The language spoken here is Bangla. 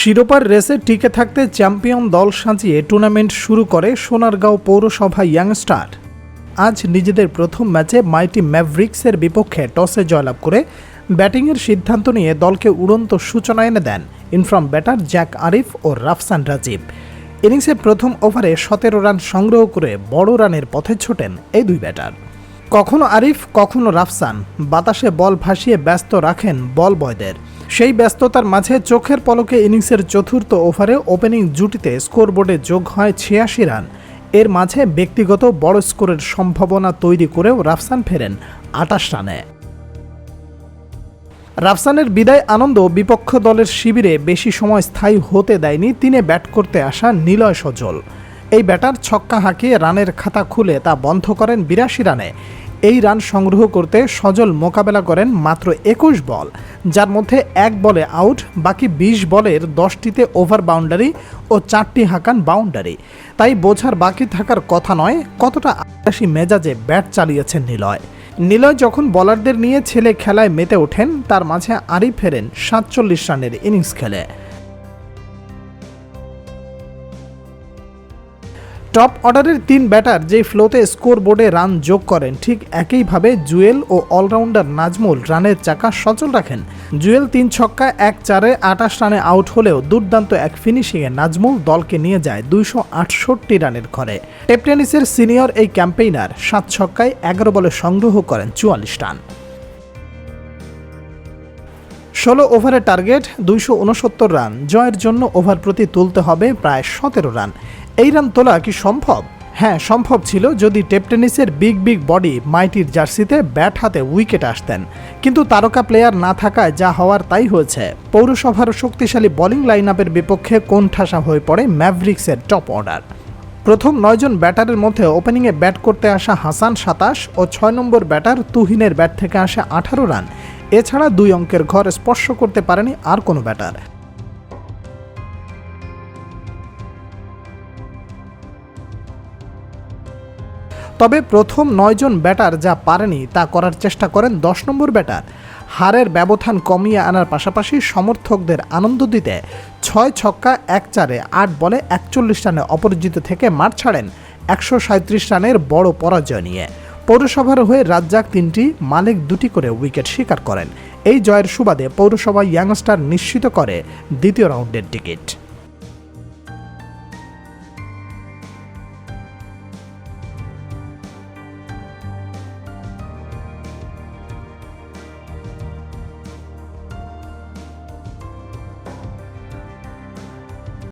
শিরোপার রেসে টিকে থাকতে চ্যাম্পিয়ন দল সাজিয়ে টুর্নামেন্ট শুরু করে সোনারগাঁও পৌরসভা ইয়াংস্টার আজ নিজেদের প্রথম ম্যাচে মাইটি ম্যাভরিক্সের বিপক্ষে টসে জয়লাভ করে ব্যাটিংয়ের সিদ্ধান্ত নিয়ে দলকে উড়ন্ত সূচনা এনে দেন in form batter Jack Arif ও রাফসান রাজীব। ইনিংসের প্রথম ওভারে সতেরো রান সংগ্রহ করে বড় রানের পথে ছোটেন এই দুই ব্যাটার। কখনো আরিফ, কখনো রাফসান। বাতাসে বল ভাসিয়ে ব্যস্ত রাখেন বল বয়দের। সেই ব্যস্ততার মাঝে চোখের পলকে ইনিংসের চতুর্থ ওভারে ওপেনিং জুটিতে স্কোরবোর্ডে যোগ হয় ছিয়াশি রান। এর মাঝে ব্যক্তিগত বড় স্কোরের সম্ভাবনা তৈরি করেও রাফসান ফেরেন আটাশ রানে। রাফসানের বিদায় আনন্দ বিপক্ষ দলের শিবিরে বেশি সময় স্থায়ী হতে দেয়নি, তিনি ব্যাট করতে আসা নিলয় সজল। এই ব্যাটার ছক্কা হাঁকিয়ে রানের খাতা খুলে তা বন্ধ করেন বিরাশি রানে। এই রান সংগ্রহ করতে সজল মোকাবেলা করেন মাত্র একুশ বল, যার মধ্যে এক বলে আউট, বাকি বিশ বলের দশটিতে ওভার বাউন্ডারি ও চারটি হাঁকান বাউন্ডারি। তাই বোঝার বাকি থাকার কথা নয়, কতটা আগ্রাসী মেজাজে ব্যাট চালিয়েছেন নিলয়। নিলয় যখন বলারদের নিয়ে ছেলে খেলায় মেতে ওঠেন, তার মাঝে আরি ফেরেন সাতচল্লিশ রানের ইনিংস খেলে। টপ অর্ডারের তিন ব্যাটার যে ফ্লোতে স্কোর বোর্ডে রান যোগ করেন, ঠিক একইভাবে জুয়েল ও অলরাউন্ডার নাজমুল রানের চাকা সচল রাখেন। জুয়েল তিন ছক্কা এক চারে আটাশ রানে আউট হলেও দুর্দান্ত এক ফিনিশিংয়ে নাজমুল দলকে নিয়ে যায় দুইশো আটষট্টি রানের ঘরে। টেপটেনিসের সিনিয়র এই ক্যাম্পেইনার সাত ছক্কায় এগারো বলে সংগ্রহ করেন চুয়াল্লিশ রান। ষোলো ওভারের টার্গেট, দুইশো উনসত্তর রান। জয়ের জন্য ওভার প্রতি তুলতে হবে প্রায় সতেরো রান। এই রান তোলা কি সম্ভব? হ্যাঁ সম্ভব ছিল যদি টেপটেনিসের বিগ বিগ বডি মাইটির জার্সিতে ব্যাট হাতে উইকেট আসতেন। কিন্তু তারকা প্লেয়ার না থাকায় যা হওয়ার তাই হয়েছে। পৌরসভার শক্তিশালী বোলিং লাইন আপের বিপক্ষে কোণঠাসা হয়ে পড়ে ম্যাভরিক্সের টপ অর্ডার। প্রথম নয়জন ব্যাটারের মধ্যে ওপেনিংয়ে ব্যাট করতে আসা হাসান সাতাশ ও ছয় নম্বর ব্যাটার তুহিনের ব্যাট থেকে আসা আঠারো রান। এছাড়া দুই অঙ্কের ঘর স্পর্শ করতে পারেনি আর কোনো ব্যাটার। তবে প্রথম নয়জন ব্যাটার যা পারেনি তা করার চেষ্টা করেন দশ নম্বর ব্যাটার। হারের ব্যবধান কমিয়ে আনার পাশাপাশি সমর্থকদের আনন্দ দিতে ছয় ছক্কা এক চারে আট বলে একচল্লিশ রানে অপরাজিত থেকে মাঠ ছাড়েন একশো সাঁত্রিশ রানের বড় পরাজয় নিয়ে। পৌরসভার হয়ে রাজ্জাক তিনটি, মালিক দুটি করে উইকেট শিকার করেন। এই জয়ের সুবাদে পৌরসভা ইয়াংস্টার নিশ্চিত করে দ্বিতীয় রাউন্ডের টিকিট।